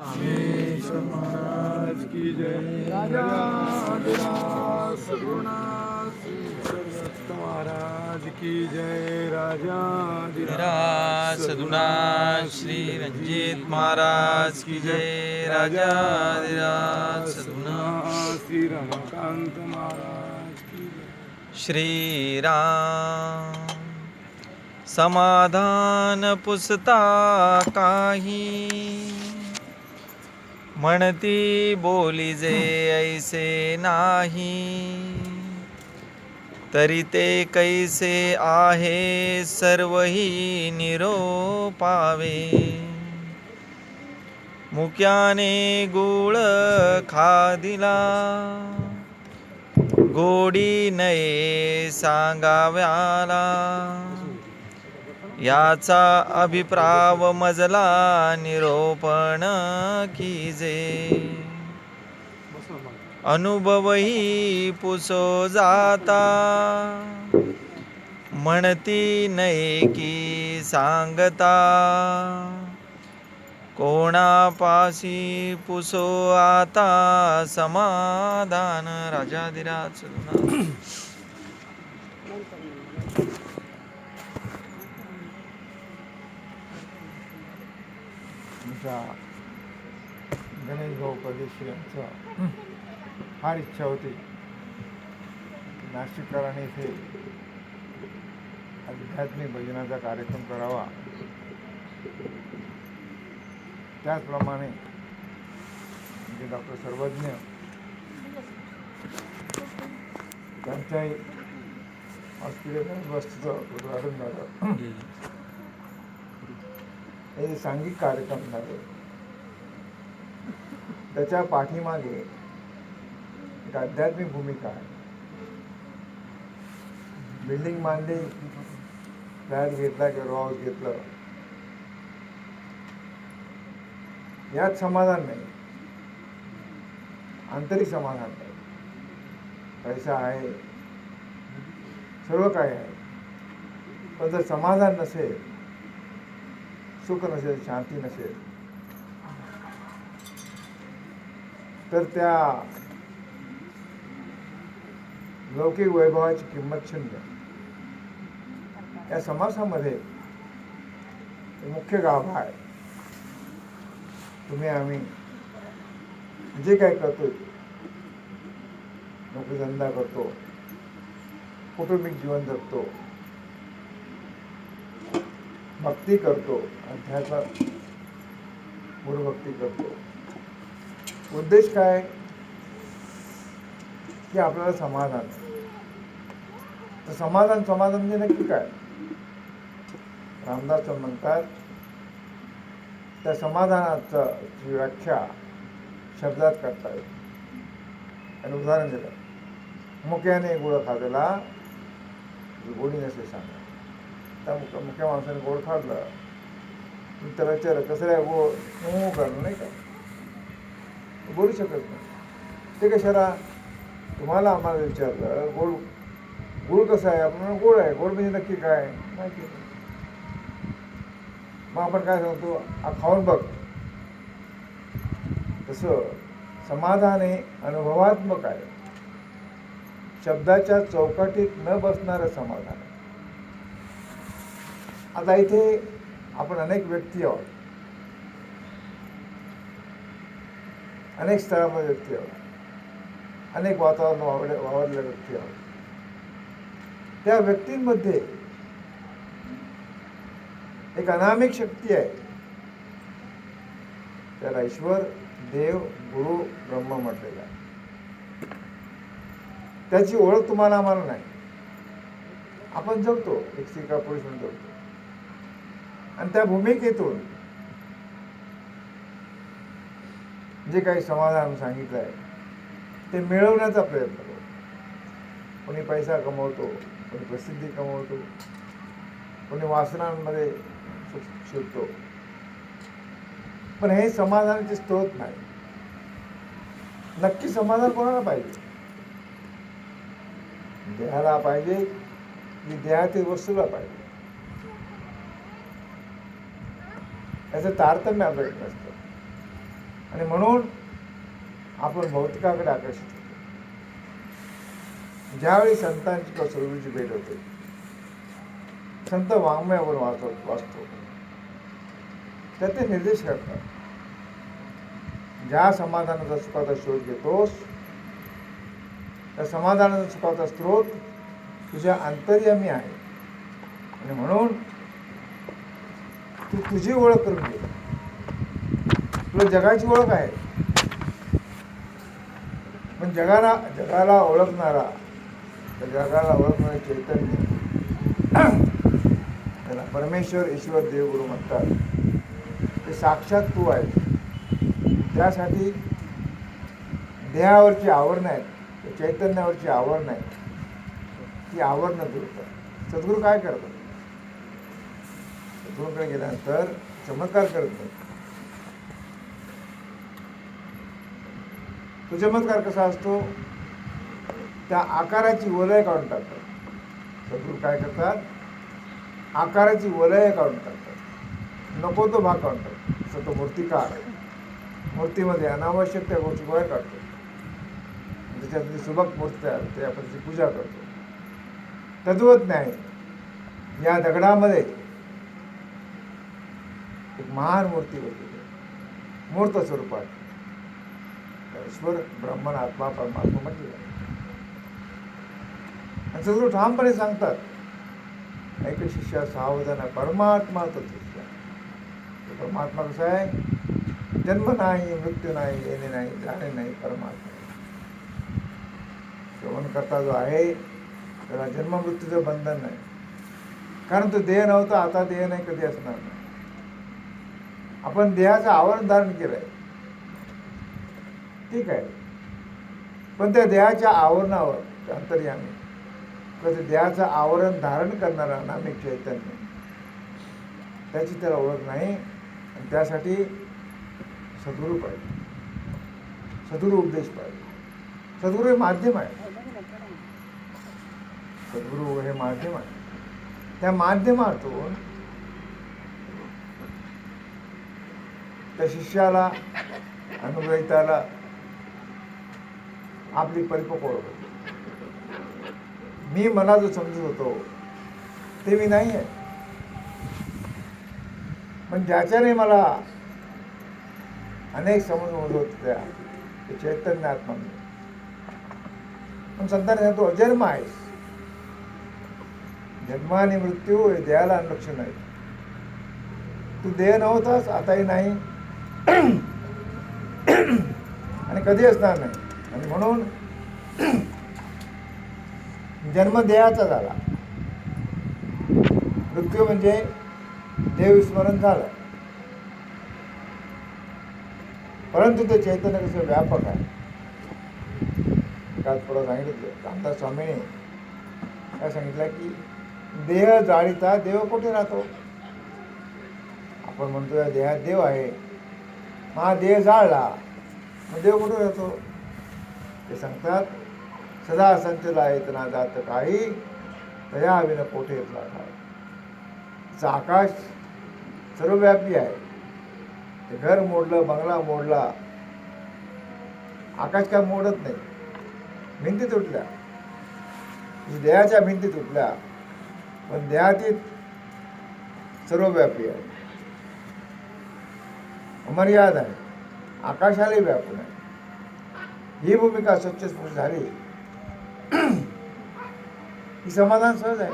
महाराज की जय राजा श्री महाराज की जय राजा दिराज सदुनाथ श्री रंजित महाराज की जय राजा धीराज श्री रमाकांत महाराज की समाधान पुसता काही म्हणती बोली जे ऐसे नाही. तरी ते कैसे आहे सर्वही निरोपावे. मुक्याने गुळ खादिला. गोडी नये सांगाव्याला. याचा अभिप्राव मजला निरोपण कीजे. अनुभवही पुसो जाता. म्हणती नये की सांगता. कोणापाशी पुसो आता समाधान. राजाधिराज सद्गुणात. गणेशभाऊ परदेशी यांचं फार इच्छा होती. नाशिककरांनी इथे आध्यात्मिक भजनाचा कार्यक्रम करावा. त्याचप्रमाणे म्हणजे डॉक्टर सर्वज्ञ त्यांच्याही हॉस्पिटल वस्तूचं उद्घाटन झालं. हे सांघिक कार्यक्रम झाले. त्याच्या पाठीमागे एक आध्यात्मिक भूमिका आहे. बिल्डिंग बांधली फ्लॅट घेतला किंवा हाऊस घेतलं. यात समाधान नाही. आंतरिक समाधान नाही. पैसा आहे. सर्व काही आहे. पण जर समाधान नसेल सुख नसेल शांती नसेल. तर त्या लौकिक वैभवाची किंमत शून्य. या समासामध्ये मुख्य गाभा आहे. तुम्ही आम्ही जे काय करतो नोकरीधंदा करतो कौटुंबिक जीवन जगतो भक्ती करतो अध्यात्म गुरुभक्ती करतो. उद्देश काय? की आपल्याला समाधान. तर समाधान समाधान म्हणजे नक्की काय? रामदास म्हणतात त्या समाधानाची ची व्याख्या शब्दात करता येईल आणि उदाहरण दिलं. मुक्याने गुळ खाजला गुणी नसे सांगा त्या मुख्य मुख्या माणसाने गोड खाल्ला. त्याला विचारलं कसं रे गोड. हो करणं नाही का? बोलू शकत नाही. ते कशाला? तुम्हाला आम्हाला विचारलं गोड गुळ कसं आहे? आपण गोड आहे. गोड म्हणजे नक्की काय? माहिती नाही. मग आपण काय सांगतो? खाऊन बघ. तसं समाधान हे अनुभवात्मक आहे. शब्दाच्या चौकटीत न बसणारं समाधान आहे. आता इथे आपण अनेक व्यक्ती आहोत. अनेक स्थळामध्ये व्यक्ती आहोत. अनेक वातावरण वावड वावरलेल्या व्यक्ती आहोत. त्या व्यक्तींमध्ये एक अनामिक शक्ती आहे. त्याला ईश्वर देव गुरु ब्रह्म म्हटलेला त्याची ओळख तुम्हाला आम्हाला नाही. आपण जगतो. एक स्त्री का पुरुष म्हणून जगतो. आणि त्या भूमिकेतून जे काही समाधान सांगितलं आहे ते मिळवण्याचा प्रयत्न करतो कोणी पैसा कमवतो कोणी प्रसिद्धी कमवतो कोणी वासनांमध्ये शिरतो शोधतो. पण हे समाधानाचे स्त्रोत नाही. नक्की समाधान कोणाला पाहिजे? देहाला पाहिजे की देहातील वस्तूला पाहिजे. याचं तारतम्य आपल्याकडे नसतं. आणि म्हणून आपण भौतिकाकडे आकर्षित होतो. ज्यावेळी संतांची किंवा सद्गुरूची भेट होते संत वाङ्मय आपण वाचतो वाचतो. त्यात ते निर्देश करतात. ज्या समाधानाचा सुखाचा शोध घेतोस त्या समाधानाचा सुखाचा स्रोत तुझ्या आंतर्यामी आहे. आणि म्हणून तू तुझी ओळख करून घे तुला जगाची ओळख आहे. पण जगाला जगाला ओळखणारा तर जगाला ओळखणारा चैतन्य त्याला परमेश्वर ईश्वर देवगुरु म्हणतात. ते साक्षात तू आहे त्यासाठी देहावरची आवरण आहेत. चैतन्यावरची आवरण आहेत. ती आवरणं दूर सद्गुरू काय करतात? सद्गुरूकडे गेल्यानंतर चमत्कार करत नाही. तो चमत्कार कसा असतो? त्या आकाराची वलय काढून टाकतात. सद्गुरू काय करतात? आकाराची वलय काढून टाकतात. नको तो भाग काढून टाकतात. जसं तो मूर्तिकार मूर्तीमध्ये अनावश्यक त्या गोष्टी गोळ्या काढतो त्याच्यातली सुबक मूर्ती तयार होते आपण त्याची पूजा करतो. तद्वत नाही या दगडामध्ये एक महान मूर्ती होती मूर्त स्वरूपात. ईश्वर ब्रह्मन आत्मा परमात्मा म्हटले आणि सगळं ठामपणे सांगतात ऐक शिष्या सावधान परमात्मा तत्व परमात्मा कसा आहे? जन्म नाही मृत्यू नाही येणे नाही जाणे नाही परमात्मा श्रवण करता जो आहे त्याला जन्म मृत्यूचं बंधन नाही. कारण तो देह नव्हता आता देह नाही कधी असणार नाही. आपण देहाचं आवरण धारण केलंय. ठीक आहे. पण त्या देहाच्या आवरणावर अंतर्यामी किंवा त्या देहाचं आवरण धारण करणारा नामिक चैतन्य. त्याची त्याला ओळख नाही आणि त्यासाठी सद्गुरू पाहिजे. सद्गुरू उपदेश पाहिजे. सद्गुरू हे माध्यम आहे. सद्गुरू हे माध्यम आहे. त्या माध्यमातून त्या शिष्याला अनुभविताला आपली परिपक्व ओळख मी मला जो समजत होतो. ते मी नाही आहे. पण ज्याच्याने मला अनेक समज होत होत्या ते चैतन्य आत्मा पण संतांनी सांगतो अजन्म आहेस जन्म आणि मृत्यू हे देहाला अनुलक्षण नाही तू देह नव्हतास आताही नाही. आणि कधी असणार नाही. आणि म्हणून जन्म देहाचा झाला. मृत्यू म्हणजे देवस्मरण झालं. परंतु ते चैतन्य कसं व्यापक आहे. काल थोडं सांगितलं रामदास स्वामीने काय सांगितलं की देह जाळीता देव कुठे राहतो? आपण म्हणतो या देहात देव आहे. हा देह जाळला. मग देव कुठे राहतो ते सांगतात सदा संचला येतना जात काही दया हवीनं कोठे येतला काय आकाश सर्वव्यापी आहे. ते घर मोडलं बंगला मोडला. आकाश काय मोडत नाही. भिंती तुटल्या. देहाच्या भिंती तुटल्या. पण देहातीत सर्वव्यापी आहे. अमर्याद आहे. आकाशालाही व्यापून आहे ही भूमिका स्वच्छ झाली. ही समाधान सहज आहे.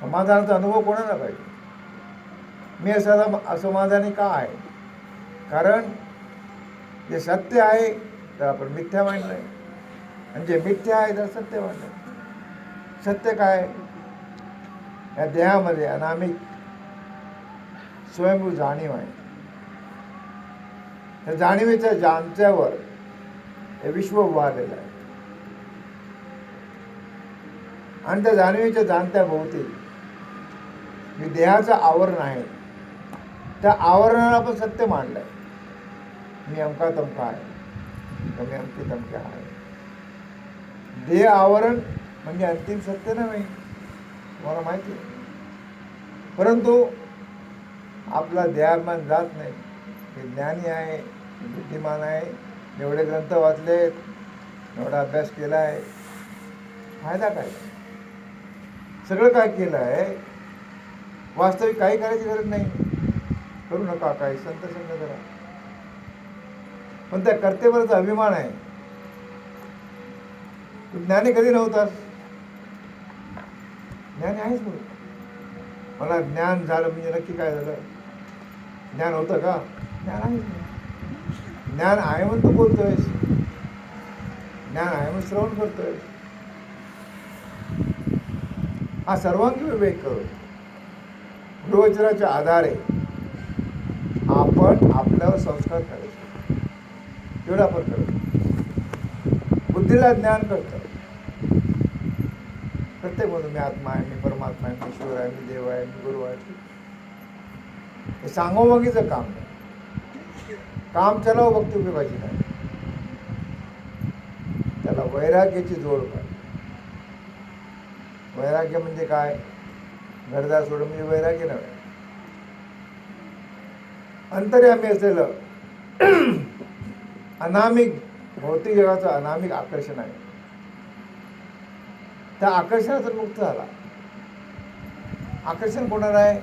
समाधानाचा अनुभव कोणाला पाहिजे? मी असा असमाधानी का आहे? कारण जे सत्य आहे तर आपण मिथ्या मांडलं आहे आणि जे मिथ्या आहे तर सत्य मांडलंय. सत्य काय? या देहामध्ये अनामिक स्वयंभू जाणीव आहे. ह्या जाणीवेच्या जांच्यावर हे विश्व उभारलेलं आहे. आणि त्या जाणीवेच्या जाणत्याभोवती मी जे देहाचं आवरण आहे. त्या आवरणाला आपण सत्य मांडलंय मी अमका तमका आहे. तर मी अमकी तमक्या आहे. देह आवरण म्हणजे अंतिम सत्य नव्हे तुम्हाला माहिती आहे. परंतु आपला देहाभिमान जात नाही. मी ज्ञानी आहे बुद्धिमान आहे एवढे ग्रंथ वाचलेत एवढा अभ्यास केला आहे फायदा काय? सगळं काय केलं आहे वास्तविक काही करायची गरज नाही. करू नका काही संत संघ करा पण त्या कर्तेवरचा अभिमान आहे. तू ज्ञानी कधी नव्हतास ज्ञानी आहेच म्हणून मला ज्ञान झालं म्हणजे नक्की काय झालं? ज्ञान होतं का? ज्ञान आहे ज्ञान आहे म्हणून तू बोलतोयस. ज्ञान आहे म्हणून श्रवण करतोय हा सर्वांगी विवेक करू. गुरुवचनाच्या आधारे आपण आपल्यावर संस्कार करायचे तेवढा आपण करतो बुद्धीला ज्ञान करतं. प्रत्येक म्हणून मी आत्मा आहे मी परमात्मा आहे मी ईश्वर आहे मी देव आहे मी गुरु आहे. हे सांगोमागीचं काम नाही काम चलाव भक्ती पाहिजे नाही. त्याला वैराग्याची जोड पाहिजे. वैराग्य म्हणजे काय? घरदार सोडून म्हणजे वैराग्य नव्हे. अंतर्यामी असलेलं अनामिक भौतिक जगाचं अनामिक आकर्षण आहे. त्या आकर्षणातून मुक्त झाला आकर्षण कोणाला आहे?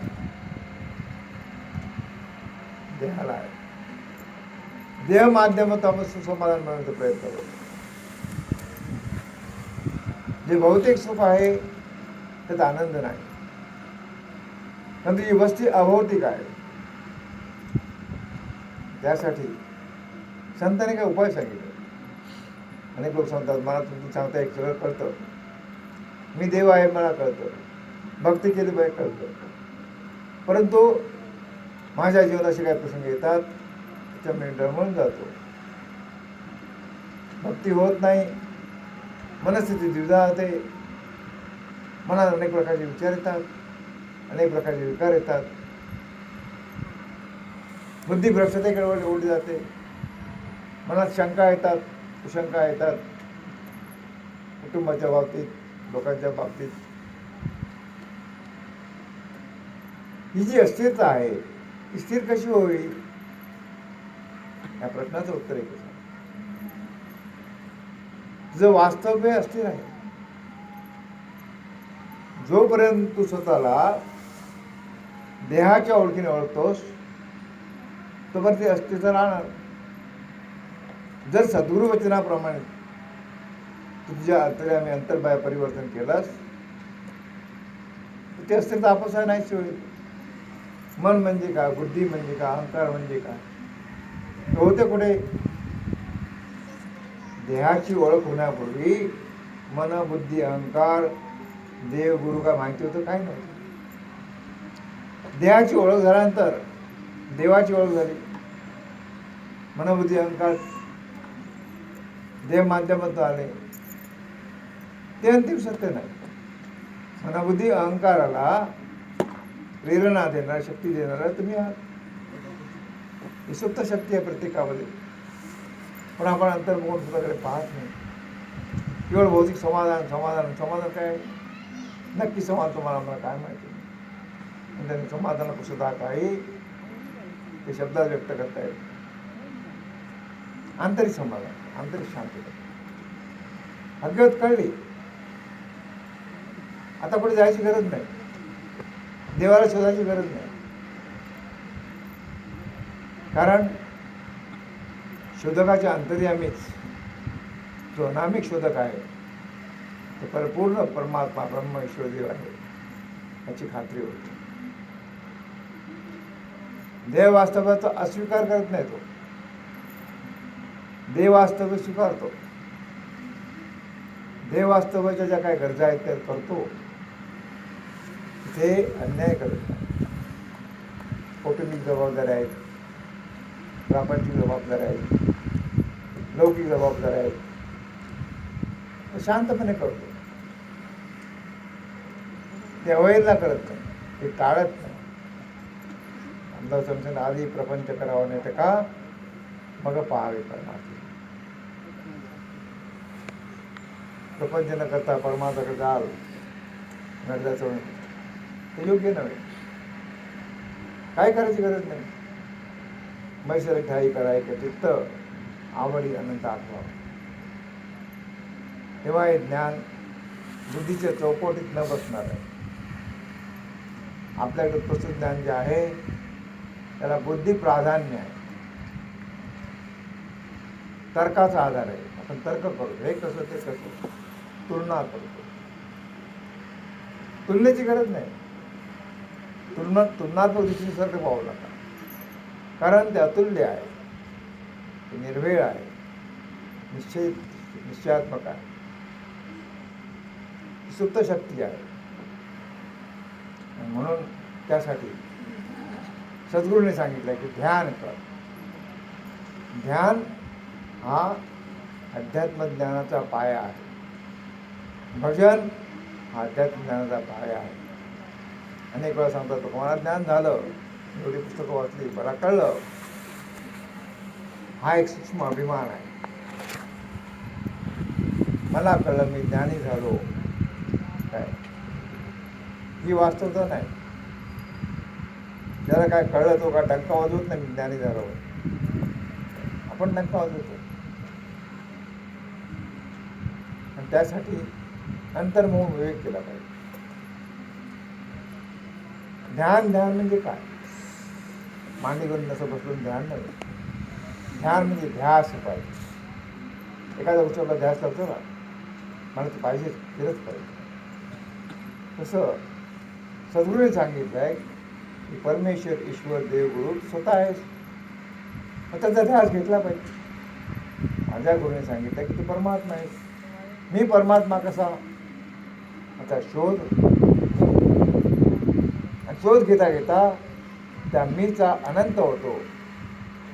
देहाला आहे. देह माध्यमातून आपण सुसमाधान मिळवण्याचा प्रयत्न करतो जे भौतिक सुख आहे त्यात आनंद नाही। परंतु ही वस्ती अभौतिक आहे। त्यासाठी संतांनी काय उपाय सांगितले। अनेक लोक सांगतात मला तुमची सांगता एक सगळं कळतं. मी देव आहे मला कळतं. भक्ती केली पाहिजे कळतं. परंतु माझ्या जीवनात असे काही प्रसंग येतात त्याच्यामुळे डळमळून जातो. भक्ती होत नाही. मनस्थिती द्विधा होते. मनात अनेक प्रकारचे विचार येतात. अनेक प्रकारचे विकार येतात. बुद्धी भ्रष्टतेकडे ओढली जाते. मनात शंका येतात कुशंका येतात. कुटुंबाच्या बाबतीत लोकांच्या बाबतीत. ही जी अस्थिरता आहे स्थिर कशी होईल? या प्रश्नाचं उत्तर एकच तुझं वास्तव्य अस्थिर आहे. जोपर्यंत तू स्वतःला देहाच्या ओळखीने ओळखतोस तोपर्यंत ते अस्थिरता राहणार. जर सद्गुरु वचनाप्रमाणे तुझ्या अंतर्यामी अंतर्बाह्य परिवर्तन केलंस ते ती अस्थिरता आपस नाहीशी होईल. मन म्हणजे काय? बुद्धी म्हणजे काय? अहंकार म्हणजे काय? होते कुठे? देहाची ओळख होण्यापूर्वी मन बुद्धी अहंकार देव गुरु काय माहिती होतं? काय नव्हतं. देहाची ओळख झाल्यानंतर देवाची ओळख झाली. मनबुद्धी अहंकार देव माध्यमातून आले. ते अंतिम सत्य नाही. मनबुद्धी अहंकाराला प्रेरणा देणार शक्ती देणारा तुम्ही आहात. ही सुप्त शक्ती आहे प्रत्येकामध्ये. पण आपण अंतर्मोहन स्वतःकडे पाहत नाही. केवळ भौतिक समाधान समाधान समाधान काय? नक्की समाधान तुम्हाला मला काय माहिती? आणि त्यांनी समाधानाला सुद्धा काही ते शब्दात व्यक्त करता येईल आंतरिक समाधान आंतरिक शांतता हकीकत कळली. आता कुठे जायची गरज नाही. देवाला शोधायची गरज नाही. कारण शोधकाच्या अंतर्यामीच जो अनामिक शोधक आहे. तो परिपूर्ण परमात्मा ब्रह्म ईश्वरदेव आहे याची खात्री होती. देव वास्तवाचा अस्वीकार करत नाही तो. देव वास्तव्य स्वीकारतो. देव वास्तवाच्या ज्या काही गरजा आहेत त्या करतो. ते अन्याय करत नाही. कौटुंबिक जबाबदाऱ्या आहेत. ब्राह्मणची जबाबदारी आहे. लौकिक जबाबदारी आहेत शांतपणे करतो. ते अवैधला करत नाही. ते टाळत नाही. आमदार समजून आधी प्रपंच करावा नाही तर का? मग पहावे परमात्मा. प्रपंच न करता परमात्माकडे जाल गरजाचं ते योग्य नव्हे. काय करायची गरज नाही. मैसर ठाई कराय चित्त आवडी अनंत आठवा तेव्हा हे ज्ञान बुद्धीच्या चौकटीत न बसणार आहे आपल्याकडे तसं ज्ञान जे आहे त्याला बुद्धी प्राधान्य आहे तर्काचा आधार आहे आपण तर्क करतो हे कसं ते कसं तुलना करतो तुलनेची गरज नाही तुलना तुलनात्मक दृष्टीने सर्व पाहू नका कारण ते अतुल्य आहे. ते निर्भेळ आहे. निश्चय निश्चयात्मक आहे. सुप्त शक्ती आहे. म्हणून त्यासाठी सद्गुरूने सांगितलं की ध्यान कर. ध्यान हा अध्यात्म ज्ञानाचा पाया आहे. भजन हा अध्यात्म ज्ञानाचा पाया आहे. अनेक वेळा सांगतात तुम्हाला ज्ञान झालं एवढी पुस्तकं वाचली. मला कळलं. हा एक सूक्ष्म अभिमान आहे. मला कळलं मी ज्ञानी झालो. काय? ही वास्तवता नाही. ज्याला काय कळलं तो का डंका वाजवत नाही मी ज्ञानी झालो. आपण डंका वाजवतो. आणि त्यासाठी नंतर म्हणून विवेक केला पाहिजे. ध्यान ध्यान म्हणजे काय? मांडी करून असं बसलून ध्यान नाही. ध्यान म्हणजे ध्यास पाहिजे. एखाद्या गोष्टीला ध्यास लावतो ना मला ते पाहिजेच केलंच पाहिजे. तसं सद्गुरूने सांगितलं आहे की परमेश्वर ईश्वर देवगुरु स्वतः आहे मग त्याचा ध्यास घेतला पाहिजे. माझ्या गुरुने सांगितलं की तू परमात्मा आहेस मी परमात्मा कसा? आता शोध. आणि शोध घेता घेता त्या मीचा अनंत होतो.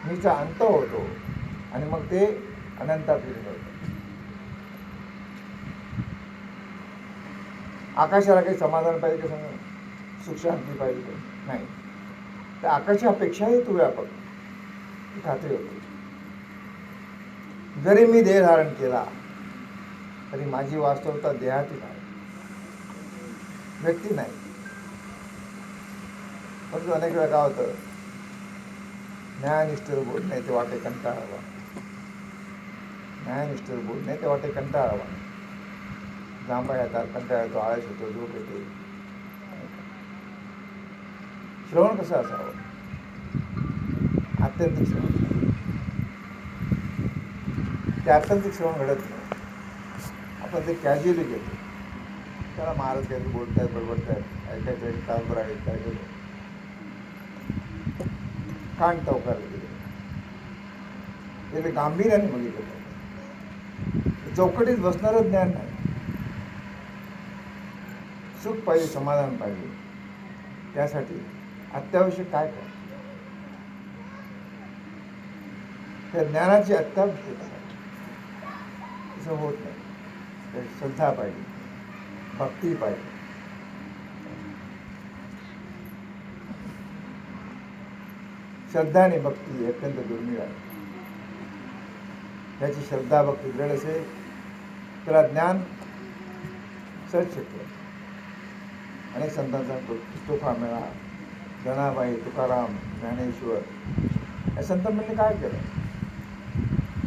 मीचा अंत होतो. आणि मग ते अनंतात विलीन होतं. आकाशाला काही समाधान पाहिजे का सांगा? सुख शांती पाहिजे का? नाही. त्या आकाशापेक्षाही तू व्यापक. खात्री होती. जरी मी देह धारण केला तरी माझी वास्तवता देहातील आहे व्यक्ती नाही. परंतु अनेक वेळा काय होतं? न्यायनिष्ठर बोलणे ते वाटे कंटाळावा. न्यायनिष्ठर बोलणे ते वाटे कंटाळावा. जांभा येतात कंटाळा येतो आळस येतो झोप येते. श्रवण कसं असावं? आत्यंतिक श्रवण. ते आत्यंतिक श्रवण घडत नाही. आपण ते कॅज्युअली घेतो. त्याला महाराज काहीतरी बोलतायत बडबडतायत ऐकायचं एक तासभर ऐकायचं कान टवकारले गेले गांभीर्याने बघितलं चौकटीत बसणारं ज्ञान नाही. सुख पाहिजे समाधान पाहिजे. त्यासाठी अत्यावश्यक काय कर? त्या ज्ञानाची अत्यावश्यकता आहे. होत नाही. श्रद्धा पाहिजे. भक्ती पाहिजे. श्रद्धा आणि भक्ती ही अत्यंत दुर्मिळ आहे. त्याची श्रद्धा भक्ती दृढ असेल त्याला ज्ञान सहज शक्य अनेक संतांचा तुफा मेळा. जनाबाई तुकाराम ज्ञानेश्वर या संतांनी काय केलं?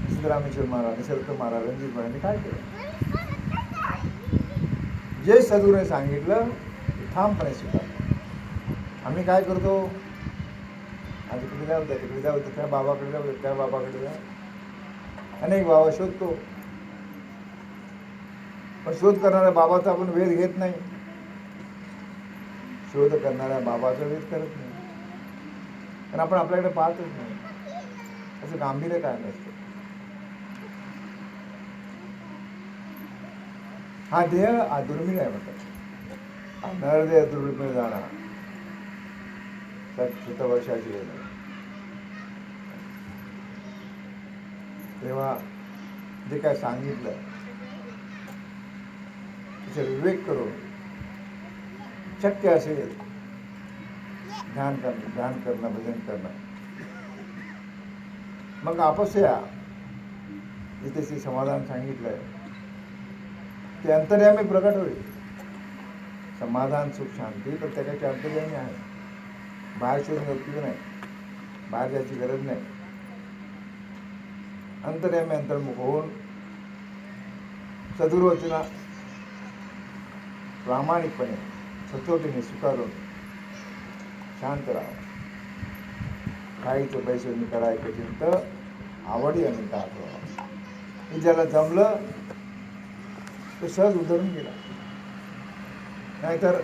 सिद्धरामेश्वर महाराज निसर्ग महाराज रणजित महाराजांनी काय केलं? जे सद्गुरूने सांगितलं ठामपणे स्वीकार आम्ही काय करतो? आज तिकडे जाऊ द्या तिकडे जाऊ द्या त्या बाबाकडे जाऊ द्या त्या बाबाकडे जा. अनेक बाबा शोधतो. पण शोध करणाऱ्या बाबाचा आपण वेध घेत नाही. शोध करणाऱ्या बाबाचा वेध करत नाही. कारण आपण आपल्याकडे पाहतच नाही. असं गांभीर्य काय नसतं हा देह हा दुर्मिळ आहे म्हणतात. हा नरदेह दुर्मिळ जाणार. शतवर्षाची शत वेळ तेव्हा जे काय सांगितलं त्याचा विवेक करून शक्य असेल ध्यान करणं ध्यान करणं भजन करणं. मग आपसया जिथे श्री समाधान सांगितलंय ते अंतर्यामी प्रकट होईल. समाधान सुख शांती प्रत्येकाच्या अंतर्यामी आहे. बाहेर शोधून उपयोग नाही. बाहेर जायची गरज नाही. अंतर्यामी अंतर्मुख होऊन सदुर्वचना प्रामाणिकपणे सचोटीने स्वीकारून शांत राहा. काहीचं पैसे मी करायचं चिंत आवडी आणि का हे ज्याला जमलं तो सहज उधळून गेला. नाहीतर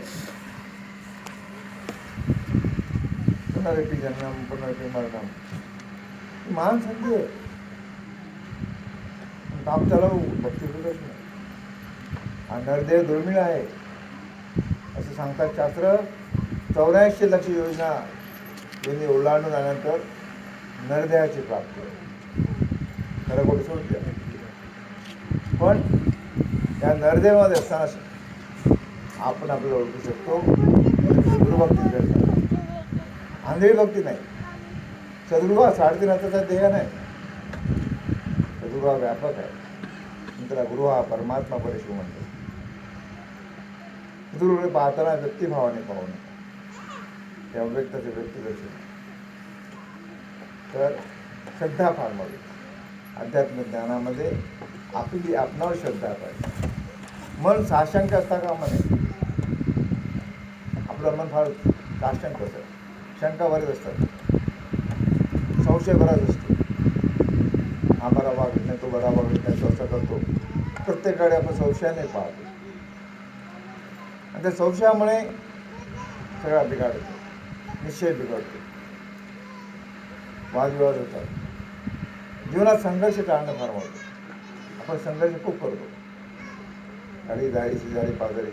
पुनरेपी जन्म पुनरेपी मरणम. महान संधी आहे. पण काम चालवू भक्ती होतच नाही. नरदेव दुर्मिळ आहे. असं सांगतात शास्त्र. चौऱ्याऐंशी लक्ष योजना यांनी ओलांडून आल्यानंतर नरदेहाची प्राप्ती खरं खोटं सोडते पण त्या नरदेवामध्ये असताना आपण आपल्याला ओळखू शकतो. गुरुभक्ती आंधळी भक्ती नाही. सद्गुरू हा साडेतीन हाताचा देह नाही. सद्गुरू हा व्यापक आहे. त्याला गुरु हा परमात्मा परिशू म्हणतो. सद्गुरूकडे पाहताना व्यक्तिभावाने पाहू नये त्या व्यक्ताचे व्यक्तिदर्शन तर श्रद्धा फार मग अध्यात्म ज्ञानामध्ये आपली आपणावर श्रद्धा पाहिजे. मन साशंक असता का म्हणे आपलं मन फार साशंक असतं. शंका बरेच असतात. संशय बराच असतो. हा बरा वागत नाही तो बरा वागत नाही तो असं करतो. प्रत्येकाकडे आपण संशयाने पाहतो. आणि त्या संशयामुळे सगळा बिघाडतो निश्चय बिघडतो वादविवाद होतात. जीवनात संघर्ष टाळणं फार महत्त्वाचं आपण संघर्ष खूप करतो. गाडी दारी शेजारी पाजारी.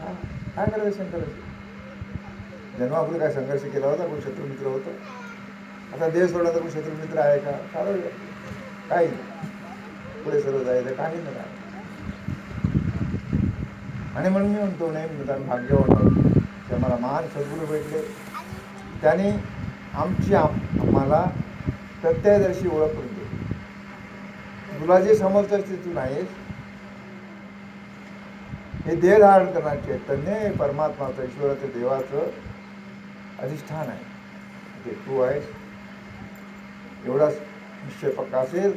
हा, काय करायचं संघर्ष जन्मापूर्वी काय संघर्ष केला होता कोण शत्रुमित्र होतं? आता देश सोडला तर कोण शत्रुमित्र आहे का? चालू काही नाही. पुढे सर्व जायचं काही नाही आणि म्हणून मी म्हणतो नाही निदान भाग्यवान आहोत ते मला महान सद्गुरू भेटले. त्याने आमची आम- आम्हाला प्रत्ययदर्शी ओळख करून दिली. तुला जे समजतं ते तू नाहीस. हे देह धारण करण्याचे चैतन्य परमात्माचं ईश्वराचं देवाचं अधिष्ठान आहे ते तू आहेस एवढाच निश्चय पक्का असेल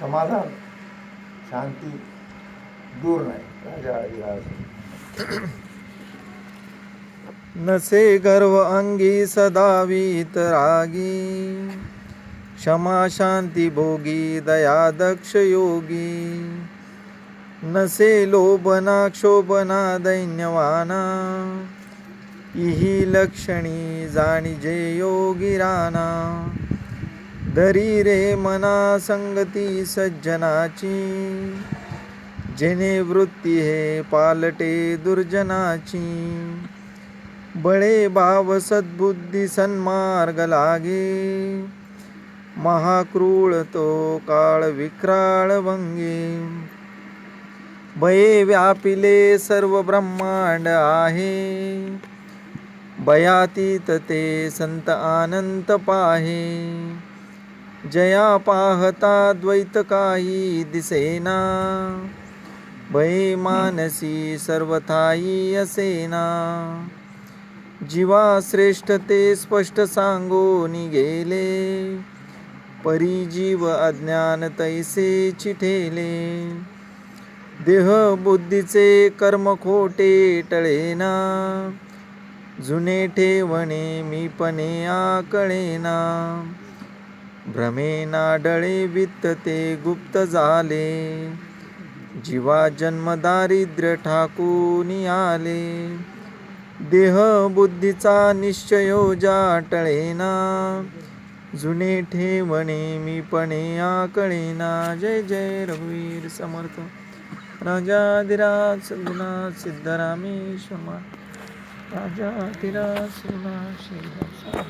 समाधान, शांती दूर नाही। राजा अधिराज नसे गर्व अंगी सदा वीतरागी क्षमा शांती भोगी, दया दक्ष योगी। नसे लोभना, क्षोभना, दैन्यवाना। इही लक्षणी जाणीजे योगी राना धरी रे मना संगती सज्जनाची. जेने वृत्ती हे पालटे दुर्जनाची. बळे भाव सद्बुद्धी सन्मार्ग लागे. महाक्रूळ तो काळ विक्राळ भंगे. भये व्यापिले सर्व ब्रह्मांड आहे. भयातीत ते संत आनंत पाहे. जया पाहता द्वैत काही दिसेना. भये मानसी सर्वथाई असेना. जीवा श्रेष्ठ ते स्पष्ट सांगून गेले. परिजीव अज्ञान तैसे चिठेले. देह बुद्धीचे कर्म खोटे टळेना. जुने ठेवणे मी पणे आकळेना भ्रमेना डळे वित्त ते गुप्त झाले. जीवा जन्म दारिद्र्य ठाकून आले. देह बुद्धीचा निश्चयो जाटळेना जुने ठेवणे मी पणे आकळेना जय जय रघुवीर समर्थ. राजाधिराज सद्गुणाथ सिद्धरामेश्वर রাজাধিরাজনা সিংহাসন